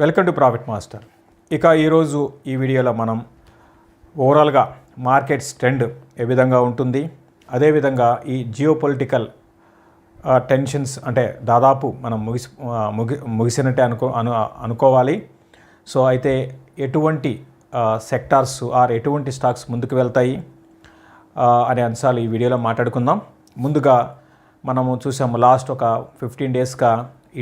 Welcome to profit master ఇక ఈరోజు ఈ వీడియోలో మనం ఓవరాల్గా మార్కెట్స్ ట్రెండ్ ఏ విధంగా ఉంటుంది? అదేవిధంగా ఈ జియో పొలిటికల్ టెన్షన్స్ అంటే దాదాపు మనం ముగిసి ముగి ముగిసినట్టే అనుకో అను అనుకోవాలి. సో అయితే ఎటువంటి సెక్టార్స్ ఆర్ ఎటువంటి స్టాక్స్ ముందుకు వెళ్తాయి? అనే అంశాలు ఈ వీడియోలో మాట్లాడుకుందాం. ముందుగా మనము చూసాము లాస్ట్ ఒక ఫిఫ్టీన్ డేస్గా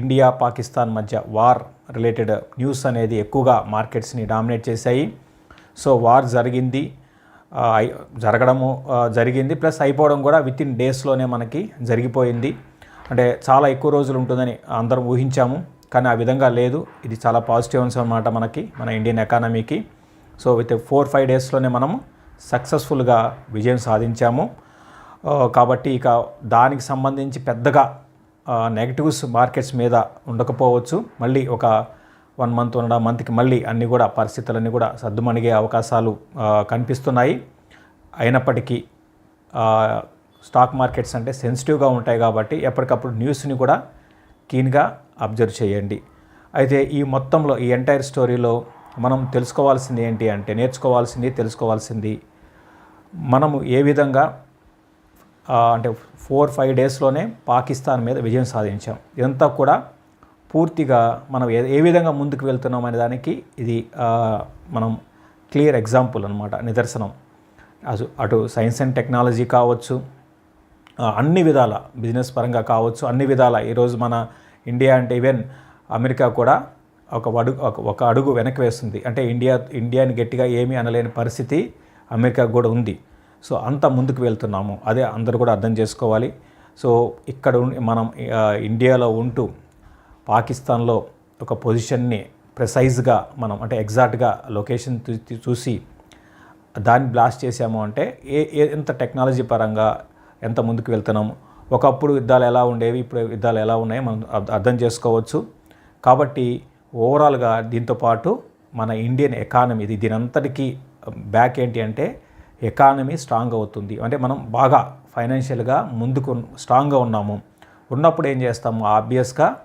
ఇండియా పాకిస్తాన్ మధ్య వార్ రిలేటెడ్ న్యూస్ అనేది ఎక్కువగా మార్కెట్స్ని డామినేట్ చేశాయి. సో వార్ జరిగింది జరగడము జరిగింది. ప్లస్ అయిపోవడం కూడా విత్ ఇన్ డేస్లోనే మనకి జరిగిపోయింది. అంటే చాలా ఎక్కువ రోజులు ఉంటుందని అందరం ఊహించాము. కానీ ఆ విధంగా లేదు. ఇది చాలా పాజిటివ్ అంశం అన్నమాట మనకి మన ఇండియన్ ఎకానమీకి. సో విత్ ఫోర్ ఫైవ్ డేస్లోనే మనము సక్సెస్ఫుల్గా విజయం సాధించాము. కాబట్టి ఇక దానికి సంబంధించి పెద్దగా నెగటివ్స్ మార్కెట్స్ మీద ఉండకపోవచ్చు. మళ్ళీ ఒక వన్ మంత్ ఉండడం మంత్కి మళ్ళీ అన్నీ కూడా పరిస్థితులన్నీ కూడా సర్దుమణిగే అవకాశాలు కనిపిస్తున్నాయి. అయినప్పటికీ స్టాక్ మార్కెట్స్ అంటే సెన్సిటివ్గా ఉంటాయి కాబట్టి ఎప్పటికప్పుడు న్యూస్ని కూడా కీన్గా అబ్జర్వ్ చేయండి. అయితే ఈ మొత్తంలో ఈ ఎంటైర్ స్టోరీలో మనం తెలుసుకోవాల్సింది ఏంటి అంటే నేర్చుకోవాల్సింది తెలుసుకోవాల్సింది మనము ఏ విధంగా అంటే ఫోర్ ఫైవ్ డేస్లోనే పాకిస్తాన్ మీద విజయం సాధించాం. ఇదంతా కూడా పూర్తిగా మనం ఏ ఏ విధంగా ముందుకు వెళ్తున్నాం అనే దానికి ఇది మనం క్లియర్ ఎగ్జాంపుల్ అనమాట నిదర్శనం. అటు అటు సైన్స్ అండ్ టెక్నాలజీ కావచ్చు అన్ని విధాల బిజినెస్ పరంగా కావచ్చు అన్ని విధాల. ఈరోజు మన ఇండియా అంటే ఈవెన్ అమెరికా కూడా ఒక అడుగు ఒక ఒక అడుగు వెనక్కి వేస్తుంది. అంటే ఇండియా ఇండియాని గట్టిగా ఏమీ అనలేని పరిస్థితి అమెరికా కూడా ఉంది. సో అంత ముందుకు వెళ్తున్నాము. అదే అందరూ కూడా అర్థం చేసుకోవాలి. సో ఇక్కడ ఉండి మనం ఇండియాలో ఉంటూ పాకిస్తాన్లో ఒక పొజిషన్ని ప్రెసైజ్గా మనం అంటే ఎగ్జాక్ట్గా లొకేషన్ చూ- చూసి దాన్ని బ్లాస్ట్ చేసాము అంటే ఏ ఏ- ఎంత టెక్నాలజీ పరంగా ఎంత ముందుకు వెళ్తున్నాము. ఒకప్పుడు యుద్ధాలు ఎలా ఉండేవి ఇప్పుడు యుద్ధాలు ఎలా ఉన్నాయో మనం అర్థం చేసుకోవచ్చు. కాబట్టి ఓవరాల్గా దీంతో పాటు మన ఇండియన్ ఎకానమీ ఇది దీనంతటికీ బ్యాక్ ఏంటి అంటే ఎకానమీ స్ట్రాంగ్ అవుతుంది. అంటే మనం బాగా ఫైనాన్షియల్గా ముందుకు స్ట్రాంగ్గా ఉన్నాము. ఉన్నప్పుడు ఏం చేస్తాము? ఆబ్వియస్గా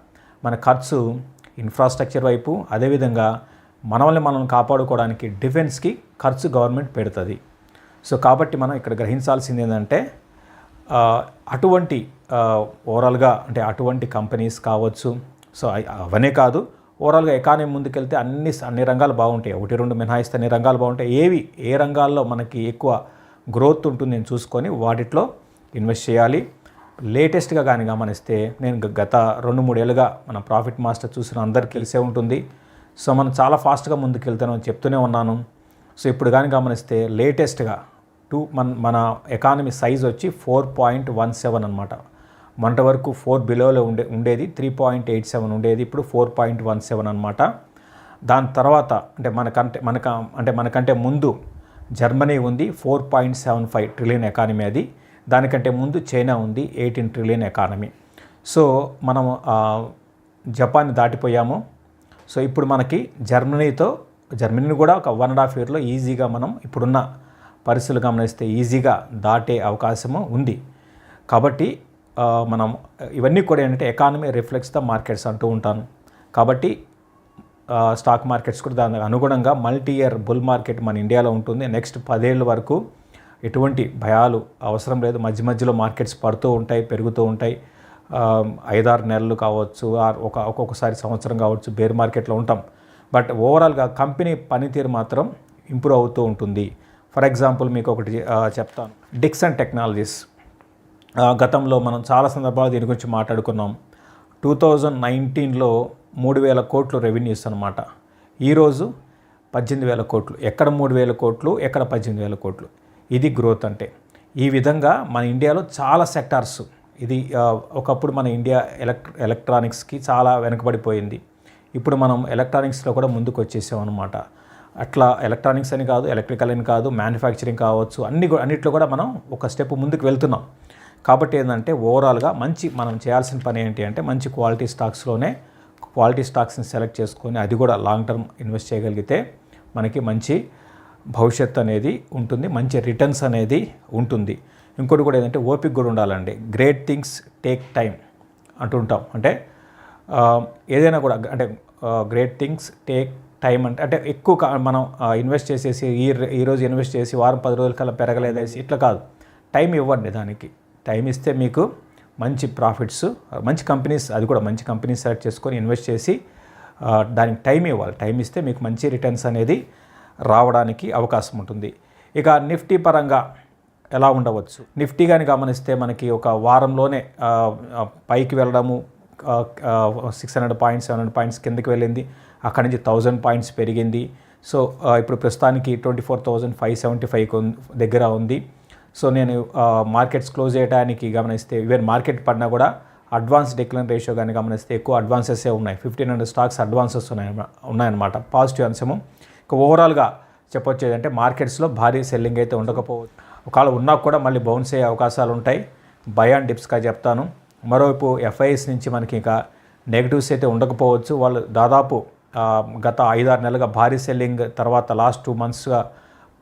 మన ఖర్చు ఇన్ఫ్రాస్ట్రక్చర్ వైపు అదేవిధంగా మనల్ని మనం కాపాడుకోవడానికి డిఫెన్స్కి ఖర్చు గవర్నమెంట్ పెడుతుంది. సో కాబట్టి మనం ఇక్కడ గ్రహించాల్సింది ఏంటంటే అటువంటి ఓవరాల్గా అంటే అటువంటి కంపెనీస్ కావచ్చు. సో అవనే కాదు. ఓవరాల్గా ఎకానమీ ముందుకెళ్తే అన్ని అన్ని రంగాలు బాగుంటాయి. ఒకటి రెండు మినహాయిస్తే అన్ని రంగాలు బాగుంటాయి. ఏవి ఏ రంగాల్లో మనకి ఎక్కువ గ్రోత్ ఉంటుంది నేను చూసుకొని వాటిట్లో ఇన్వెస్ట్ చేయాలి. లేటెస్ట్గా కానీ గమనిస్తే నేను గత రెండు మూడేళ్ళుగా మన ప్రాఫిట్ మాస్టర్ చూసిన అందరికీ తెలిసే ఉంటుంది. సో మనం చాలా ఫాస్ట్గా ముందుకెళ్తానని చెప్తూనే ఉన్నాను. సో ఇప్పుడు కానీ గమనిస్తే లేటెస్ట్గా టూ మన మన ఎకానమీ సైజ్ వచ్చి ఫోర్ పాయింట్ వన్ సెవెన్ అనమాట మొన్నటి వరకు ఫోర్ బిలోలో ఉండే ఉండేది. త్రీ పాయింట్ ఎయిట్ సెవెన్ ఉండేది. ఇప్పుడు ఫోర్ పాయింట్ వన్ సెవెన్ అనమాట దాని తర్వాత అంటే మనకంటే మనక అంటే మనకంటే ముందు జర్మనీ ఉంది. Four point seven five trillion economy అది. దానికంటే ముందు చైనా ఉంది. Eighteen trillion economy. సో మనం జపాన్ దాటిపోయాము. సో ఇప్పుడు మనకి జర్మనీతో జర్మనీని కూడా ఒక వన్ అండ్ హాఫ్ ఇయర్లో ఈజీగా మనం ఇప్పుడున్న పరిస్థితులు గమనిస్తే ఈజీగా దాటే అవకాశము ఉంది. కాబట్టి మనం ఇవన్నీ కూడా ఏంటంటే ఎకానమీ రిఫ్లెక్స్ ద మార్కెట్స్ అంటూ ఉంటాను. కాబట్టి స్టాక్ మార్కెట్స్ కూడా దానికి అనుగుణంగా మల్టీ ఇయర్ బుల్ మార్కెట్ మన ఇండియాలో ఉంటుంది. నెక్స్ట్ పదేళ్ళ వరకు ఎటువంటి భయాలు అవసరం లేదు. మధ్య మధ్యలో మార్కెట్స్ పడుతూ ఉంటాయి పెరుగుతూ ఉంటాయి. ఐదారు నెలలు కావచ్చు ఒక ఒక్కొక్కసారి సంవత్సరం కావచ్చు బేర్ మార్కెట్లో ఉంటాం. బట్ ఓవరాల్గా కంపెనీ పనితీరు మాత్రం ఇంప్రూవ్ అవుతూ ఉంటుంది. ఫర్ ఎగ్జాంపుల్ మీకు ఒకటి చెప్తాను. డిక్సన్ టెక్నాలజీస్ గతంలో మనం చాలా సందర్భాలు దీని గురించి మాట్లాడుకున్నాం. టూ థౌజండ్ నైన్టీన్లో మూడు వేల కోట్లు రెవెన్యూస్ అనమాట ఈరోజు పద్దెనిమిది వేల కోట్లు. ఎక్కడ మూడు వేల కోట్లు? ఎక్కడ పద్దెనిమిది వేల కోట్లు? ఇది గ్రోత్ అంటే. ఈ విధంగా మన ఇండియాలో చాలా సెక్టార్స్ ఇది ఒకప్పుడు మన ఇండియా ఎలక్ట్ర ఎలక్ట్రానిక్స్కి చాలా వెనుకబడిపోయింది. ఇప్పుడు మనం ఎలక్ట్రానిక్స్లో కూడా ముందుకు వచ్చేసాం అనమాట అట్లా ఎలక్ట్రానిక్స్ అని కాదు ఎలక్ట్రికల్ అని కాదు మ్యానుఫ్యాక్చరింగ్ కావచ్చు అన్ని అన్నిట్లో కూడా మనం ఒక స్టెప్ ముందుకు వెళ్తున్నాం. కాబట్టి ఏంటంటే ఓవరాల్గా మంచి మనం చేయాల్సిన పని ఏంటి అంటే మంచి క్వాలిటీ స్టాక్స్లోనే క్వాలిటీ స్టాక్స్ని సెలెక్ట్ చేసుకొని అది కూడా లాంగ్ టర్మ్ ఇన్వెస్ట్ చేయగలిగితే మనకి మంచి భవిష్యత్తు అనేది ఉంటుంది మంచి రిటర్న్స్ అనేది ఉంటుంది. ఇంకోటి కూడా ఏంటంటే ఓపిక కూడా ఉండాలండి. గ్రేట్ థింగ్స్ టేక్ టైం అంటుంటాం అంటే ఏదైనా కూడా అంటే గ్రేట్ థింగ్స్ టేక్ టైం అంటే అంటే ఎక్కువ మనం ఇన్వెస్ట్ చేసేసి ఈ ఈరోజు ఇన్వెస్ట్ చేసి వారం పది రోజుల కల్లా పెరగలేదేసి ఇట్లా కాదు. టైం ఇవ్వండి దానికి. టైం ఇస్తే మీకు మంచి ప్రాఫిట్స్ మంచి కంపెనీస్ అది కూడా మంచి కంపెనీస్ సెలెక్ట్ చేసుకొని ఇన్వెస్ట్ చేసి దానికి టైం ఇవ్వాలి. టైం ఇస్తే మీకు మంచి రిటర్న్స్ అనేది రావడానికి అవకాశం ఉంటుంది. ఇక నిఫ్టీ పరంగా ఎలా ఉండవచ్చు? నిఫ్టీ కానీ గమనిస్తే మనకి ఒక వారంలోనే పైకి వెళ్ళడము six hundred points seven hundred points కిందకి వెళ్ళింది. అక్కడి నుంచి థౌజండ్ పాయింట్స్ పెరిగింది. సో ఇప్పుడు ప్రస్తుతానికి twenty four thousand five seventy five దగ్గర ఉంది. సో నేను మార్కెట్స్ క్లోజ్ చేయడానికి గమనిస్తే ఈవెన్ మార్కెట్ పడినా కూడా అడ్వాన్స్ డిక్లైన్ రేషియో కానీ గమనిస్తే ఎక్కువ అడ్వాన్సెసే ఉన్నాయి. ఫిఫ్టీన్ హండ్రెడ్ స్టాక్స్ అడ్వాన్సెస్ ఉన్నాయి ఉన్నాయన్నమాట. పాజిటివ్ అంశము. ఇక ఓవరాల్గా చెప్పొచ్చు ఏంటంటే మార్కెట్స్లో భారీ సెల్లింగ్ అయితే ఉండకపోవచ్చు. ఒకవేళ ఉన్నా కూడా మళ్ళీ బౌన్స్ అయ్యే అవకాశాలు ఉంటాయి. బై అండ్ డిప్స్గా చెప్తాను. మరోవైపు ఎఫ్ఐఎస్ నుంచి మనకి ఇంకా నెగిటివ్స్ అయితే ఉండకపోవచ్చు. వాళ్ళు దాదాపు గత ఐదారు నెలలుగా భారీ సెల్లింగ్ తర్వాత లాస్ట్ టూ మంత్స్గా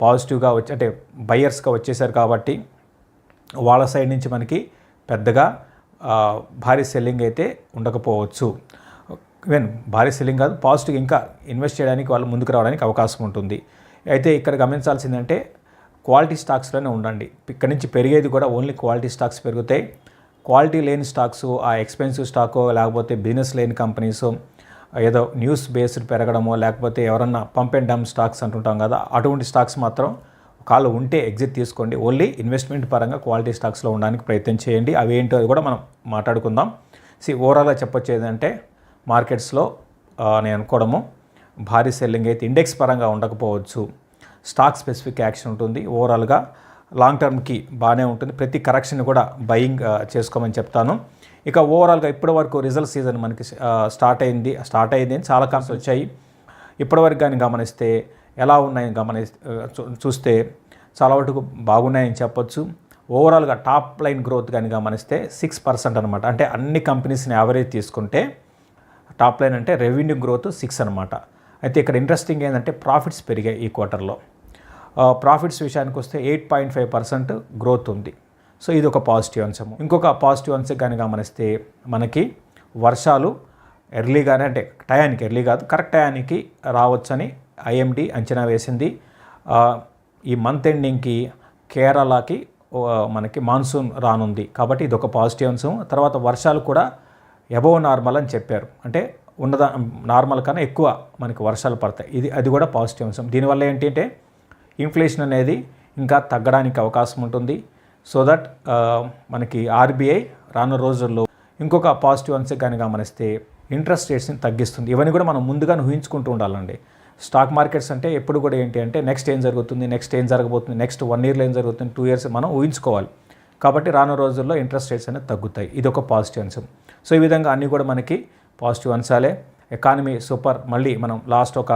పాజిటివ్గా వచ్చి అంటే బయ్యర్స్గా వచ్చేసారు కాబట్టి వాళ్ళ సైడ్ నుంచి మనకి పెద్దగా భారీ సెల్లింగ్ అయితే ఉండకపోవచ్చు. ఈవెన్ భారీ సెల్లింగ్ కాదు పాజిటివ్ ఇంకా ఇన్వెస్ట్ చేయడానికి వాళ్ళు ముందుకు రావడానికి అవకాశం ఉంటుంది. అయితే ఇక్కడ గమనించాల్సిందంటే క్వాలిటీ స్టాక్స్లోనే ఉండండి. ఇక్కడ నుంచి పెరిగేది కూడా ఓన్లీ క్వాలిటీ స్టాక్స్ పెరుగుతాయి. క్వాలిటీ లేని స్టాక్స్ ఆ ఎక్స్పెన్సివ్ స్టాకో లేకపోతే బిజినెస్ లేని కంపెనీస్ ఏదో న్యూస్ బేస్డ్ పెరగడమో లేకపోతే ఎవరన్నా పంప్ అండ్ డమ్ స్టాక్స్ అంటుంటాం కదా అటువంటి స్టాక్స్ మాత్రం కాలు ఉంటే ఎగ్జిట్ తీసుకోండి. ఓన్లీ ఇన్వెస్ట్మెంట్ పరంగా క్వాలిటీ స్టాక్స్లో ఉండడానికి ప్రయత్నం చేయండి. అవి ఏంటో అది కూడా మనం మాట్లాడుకుందాం. సి ఓవరాల్గా చెప్పొచ్చు ఏంటంటే మార్కెట్స్లో నేను అనుకోవడము భారీ సెల్లింగ్ అయితే ఇండెక్స్ పరంగా ఉండకపోవచ్చు. స్టాక్ స్పెసిఫిక్ యాక్షన్ ఉంటుంది. ఓవరాల్గా లాంగ్ టర్మ్కి బాగానే ఉంటుంది. ప్రతి కరెక్షన్ కూడా బయింగ్ చేసుకోమని చెప్తాను. ఇక ఓవరాల్గా ఇప్పటి వరకు రిజల్ట్ సీజన్ మనకి స్టార్ట్ అయింది. స్టార్ట్ అయింది. అని చాలా కంపెనీస్ వచ్చాయి. ఇప్పటివరకు కానీ గమనిస్తే ఎలా ఉన్నాయని గమని చూ- చూస్తే చాలా వరకు బాగున్నాయని చెప్పొచ్చు. ఓవరాల్గా టాప్ లైన్ గ్రోత్ కానీ గమనిస్తే సిక్స్ పర్సెంట్ అనమాట అంటే అన్ని కంపెనీస్ని యావరేజ్ తీసుకుంటే టాప్ లైన్ అంటే రెవెన్యూ గ్రోత్ సిక్స్ అనమాట అయితే ఇక్కడ ఇంట్రెస్టింగ్ ఏంటంటే ప్రాఫిట్స్ పెరిగాయి ఈ క్వార్టర్లో ప్రాఫిట్స్ విషయానికి వస్తే eight point five percent growth ఉంది. సో ఇది ఒక పాజిటివ్ అంశము. ఇంకొక పాజిటివ్ అంశం కానీ గమనిస్తే మనకి వర్షాలు ఎర్లీగానే అంటే టయానికి ఎర్లీ కాదు కరెక్ట్ టయానికి రావచ్చని ఐఎండి అంచనా వేసింది. ఈ మంత్ ఎండింగ్కి కేరళకి మనకి మాన్సూన్ రానుంది. కాబట్టి ఇది ఒక పాజిటివ్ అంశం తర్వాత వర్షాలు కూడా ఎబోవ్ నార్మల్ అని చెప్పారు. అంటే ఉన్నదా నార్మల్ కన్నా ఎక్కువ మనకి వర్షాలు పడతాయి. ఇది అది కూడా పాజిటివ్ అంశం. దీనివల్ల ఏంటంటే ఇన్ఫ్లేషన్ అనేది ఇంకా తగ్గడానికి అవకాశం ఉంటుంది. సో దట్ మనకి ఆర్బీఐ రానున్న రోజుల్లో ఇంకొక పాజిటివ్ అంశం కానీ గమనిస్తే ఇంట్రెస్ట్ రేట్స్ని తగ్గిస్తుంది. ఇవన్నీ కూడా మనం ముందుగా ఊహించుకుంటూ ఉండాలండి. స్టాక్ మార్కెట్స్ అంటే ఎప్పుడు కూడా ఏంటి అంటే నెక్స్ట్ ఏం జరుగుతుంది నెక్స్ట్ ఏం జరగబోతుంది నెక్స్ట్ వన్ ఇయర్లో ఏం జరుగుతుంది టూ ఇయర్స్ మనం ఊహించుకోవాలి. కాబట్టి రానున్న రోజుల్లో ఇంట్రెస్ట్ రేట్స్ అనేది తగ్గుతాయి. ఇది ఒక పాజిటివ్ అంశం. సో ఈ విధంగా అన్నీ కూడా మనకి పాజిటివ్ అంశాలే. Economy super. మళ్ళీ మనం లాస్ట్ ఒక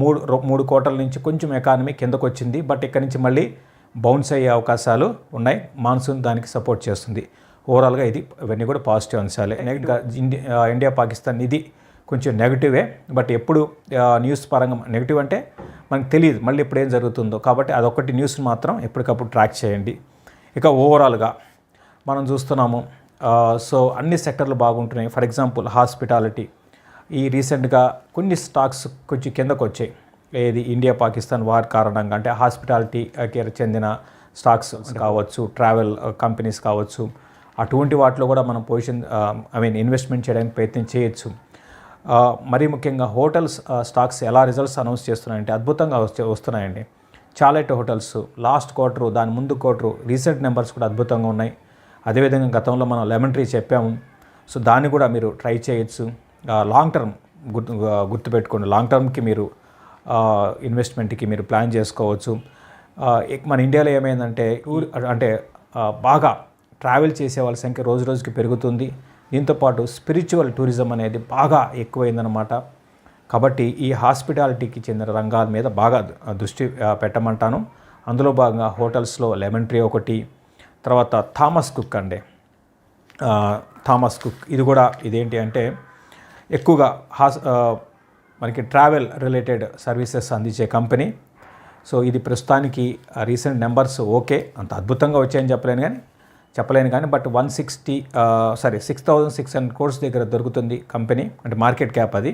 మూడు మూడు కోట్ల నుంచి కొంచెం ఎకానమీ కిందకు వచ్చింది బట్ ఇక్కడి నుంచి మళ్ళీ బౌన్స్ అయ్యే అవకాశాలు ఉన్నాయి. మాన్సూన్ దానికి సపోర్ట్ చేస్తుంది. ఓవరాల్గా ఇది ఇవన్నీ కూడా పాజిటివ్ అంశాలే. నెగిటివ్గా ఇండియా ఇండియా పాకిస్తాన్ ఇది కొంచెం నెగిటివే బట్ ఎప్పుడు న్యూస్ పరంగా నెగిటివ్ అంటే మనకు తెలియదు. మళ్ళీ ఇప్పుడు ఏం జరుగుతుందో. కాబట్టి అదొకటి న్యూస్ మాత్రం ఎప్పటికప్పుడు ట్రాక్ చేయండి. ఇక ఓవరాల్గా మనం చూస్తున్నాము సో అన్ని సెక్టర్లు బాగుంటున్నాయి. ఫర్ ఎగ్జాంపుల్ హాస్పిటాలిటీ ఈ రీసెంట్గా కొన్ని స్టాక్స్ కొంచెం కిందకు వచ్చాయి ఏది ఇండియా పాకిస్తాన్ వార్ కారణంగా అంటే హాస్పిటాలిటీకి చెందిన స్టాక్స్ కావచ్చు ట్రావెల్ కంపెనీస్ కావచ్చు అటువంటి వాటిలో కూడా మనం పొజిషన్ ఐ మీన్ ఇన్వెస్ట్మెంట్ చేయడానికి ప్రయత్నం చేయొచ్చు. మరీ ముఖ్యంగా హోటల్స్ స్టాక్స్ ఎలా రిజల్ట్స్ అనౌన్స్ చేస్తున్నాయంటే అద్భుతంగా వస్తే వస్తున్నాయండి. చాలెట్ హోటల్స్ లాస్ట్ క్వార్టరు దాని ముందు క్వార్టరు రీసెంట్ నెంబర్స్ కూడా అద్భుతంగా ఉన్నాయి. అదేవిధంగా గతంలో మనం లెమన్ ట్రీ చెప్పాము. సో దాన్ని కూడా మీరు ట్రై చేయొచ్చు. లాంగ్ టర్మ్ గుర్తు గుర్తుపెట్టుకోండి. లాంగ్ టర్మ్కి మీరు ఇన్వెస్ట్మెంట్కి మీరు ప్లాన్ చేసుకోవచ్చు. మన ఇండియాలో ఏమైందంటే టూర్ అంటే బాగా ట్రావెల్ చేసే వాళ్ళ సంఖ్య రోజు రోజుకి పెరుగుతుంది. దీంతోపాటు స్పిరిచువల్ టూరిజం అనేది బాగా ఎక్కువైందనమాట కాబట్టి ఈ హాస్పిటాలిటీకి చెందిన రంగాల మీద బాగా దృష్టి పెట్టమంటాను. అందులో భాగంగా హోటల్స్లో లెమన్ ట్రీ ఒకటి తర్వాత థామస్ కుక్ అండి. Thomas Cook. ఇది కూడా ఇదేంటి అంటే ఎక్కువగా హాస్ మనకి ట్రావెల్ రిలేటెడ్ సర్వీసెస్ అందించే కంపెనీ. సో ఇది ప్రస్తుతానికి రీసెంట్ నెంబర్స్ ఓకే. అంత అద్భుతంగా వచ్చాయని చెప్పలేను కానీ చెప్పలేను కానీ but one sixty sorry six thousand six hundred crores దగ్గర దొరుకుతుంది కంపెనీ. అంటే మార్కెట్ క్యాప్ అది.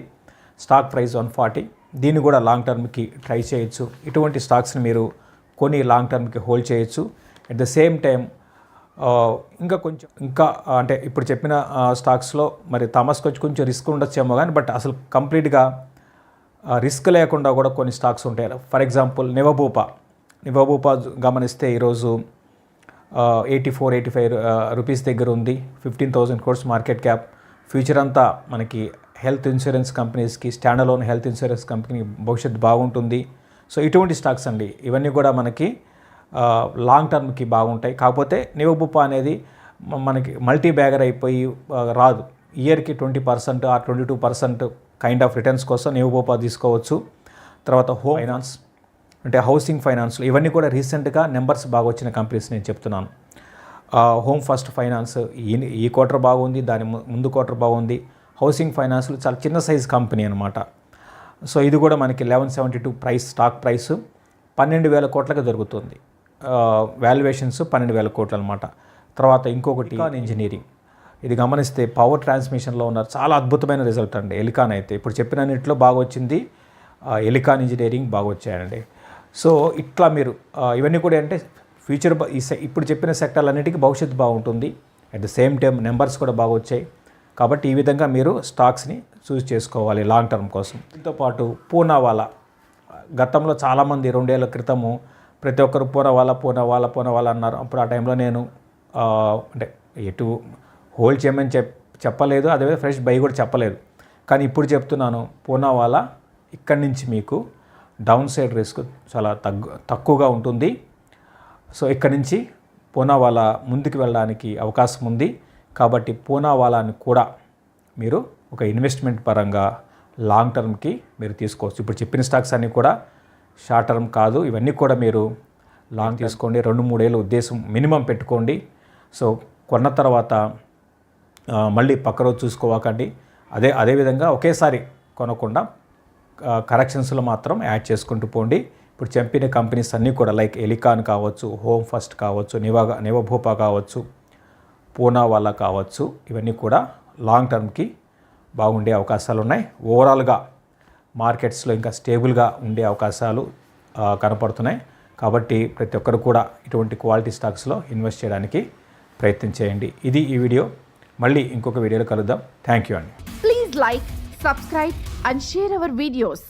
Stock price one forty. దీన్ని కూడా లాంగ్ టర్మ్కి ట్రై చేయొచ్చు. ఇటువంటి స్టాక్స్ని మీరు కొని లాంగ్ టర్మ్కి హోల్డ్ చేయొచ్చు. అట్ ద సేమ్ టైం ఇంకా కొంచెం ఇంకా అంటే ఇప్పుడు చెప్పిన స్టాక్స్లో మరి థామస్కి వచ్చి కొంచెం రిస్క్ ఉండొచ్చేమో కానీ బట్ అసలు కంప్లీట్గా రిస్క్ లేకుండా కూడా కొన్ని స్టాక్స్ ఉంటాయి. For example నివబూపా. నివబూపా గమనిస్తే ఈరోజు eighty four eighty five rupees దగ్గర ఉంది. Fifteen thousand crores market cap future అంతా మనకి హెల్త్ ఇన్సూరెన్స్ కంపెనీస్కి stand alone health insurance company భవిష్యత్తు బాగుంటుంది. సో ఇటువంటి స్టాక్స్ అండి. ఇవన్నీ కూడా మనకి లాంగ్ టర్మ్కి బాగుంటాయి. కాకపోతే నివబుప్ప అనేది మనకి మల్టీ బ్యాగర్ అయిపోయి రాదు. ఇయర్కి ట్వంటీ పర్సెంట్ ఆ twenty two percent kind of returns కోసం నివబుప్ప తీసుకోవచ్చు. తర్వాత హోమ్ ఫైనాన్స్ అంటే హౌసింగ్ ఫైనాన్స్ ఇవన్నీ కూడా రీసెంట్గా నెంబర్స్ బాగా వచ్చిన కంపెనీస్ నేను చెప్తున్నాను. హోమ్ ఫస్ట్ ఫైనాన్స్ ఈ ఈ క్వార్టర్ బాగుంది దాని ముందు క్వార్టర్ బాగుంది. హౌసింగ్ ఫైనాన్స్లు చాలా చిన్న సైజ్ కంపెనీ అనమాట సో ఇది కూడా మనకి eleven seventy two price stock price పన్నెండు వేల కోట్లకు దొరుకుతుంది. వాల్యుయేషన్స్ పన్నెండు వేల కోట్లు అనమాట తర్వాత ఇంకొకటి ఇంజనీరింగ్ ఇది గమనిస్తే పవర్ ట్రాన్స్మిషన్లో ఉన్నారు చాలా అద్భుతమైన రిజల్ట్ అండి. ఎలికాన్ అయితే. ఇప్పుడు చెప్పినన్నింటిలో బాగా వచ్చింది. ఎలికాన్ ఇంజనీరింగ్ బాగా వచ్చాయండి. సో ఇట్లా మీరు ఇవన్నీ కూడా అంటే ఫ్యూచర్ ఈ ఇప్పుడు చెప్పిన సెక్టర్లన్నిటికీ భవిష్యత్తు బాగుంటుంది. At the same time numbers కూడా బాగా వచ్చాయి. కాబట్టి ఈ విధంగా మీరు స్టాక్స్ని చూస్ చేసుకోవాలి లాంగ్ టర్మ్ కోసం. దీంతోపాటు పూనావాలా. గతంలో చాలామంది రెండేళ్ళ క్రితము ప్రతి ఒక్కరు పూనవాలా పూనవాలా పూనవాలా అన్నారు. అప్పుడు ఆ టైంలో నేను అంటే ఎటు హోల్డ్ చేయమని చెప్ చెప్పలేదు. అదే ఫ్రెష్ బై కూడా చెప్పలేదు. కానీ ఇప్పుడు చెప్తున్నాను పూనావాలా ఇక్కడి నుంచి మీకు డౌన్ సైడ్ రిస్క్ చాలా తగ్గు తక్కువగా ఉంటుంది. సో ఇక్కడి నుంచి పూనావాలా ముందుకు వెళ్ళడానికి అవకాశం ఉంది. కాబట్టి పూనావాలాని కూడా మీరు ఒక ఇన్వెస్ట్మెంట్ పరంగా లాంగ్ టర్మ్కి మీరు తీసుకోవచ్చు. ఇప్పుడు చెప్పిన స్టాక్స్ అన్నీ కూడా షార్ట్ టర్మ్ కాదు. ఇవన్నీ కూడా మీరు లాంగ్ తీసుకోండి. రెండు మూడేళ్ళ ఉద్దేశం మినిమం పెట్టుకోండి. సో కొన్న తర్వాత మళ్ళీ పక్క రోజు చూసుకోవాకండి. అదే అదేవిధంగా ఒకేసారి కొనకుండా కరెక్షన్స్లో మాత్రం యాడ్ చేసుకుంటూ పోండి. ఇప్పుడు చంపిన కంపెనీస్ అన్నీ కూడా లైక్ ఎలికాన్ కావచ్చు హోమ్ ఫస్ట్ కావచ్చు నివా నివభూపా కావచ్చు పూనావాలా కావచ్చు ఇవన్నీ కూడా లాంగ్ టర్మ్కి బాగుండే అవకాశాలు ఉన్నాయి ఓవరాల్గా మార్కెట్స్లో ఇంకా స్టేబుల్గా ఉండే అవకాశాలు కనపడుతున్నాయి. కాబట్టి ప్రతి ఒక్కరు కూడా ఇటువంటి క్వాలిటీ స్టాక్స్లో ఇన్వెస్ట్ చేయడానికి ప్రయత్నం చేయండి. ఇది ఈ వీడియో. మళ్ళీ ఇంకొక వీడియోలో కలుద్దాం. థ్యాంక్ యూ అండి please like subscribe and share our videos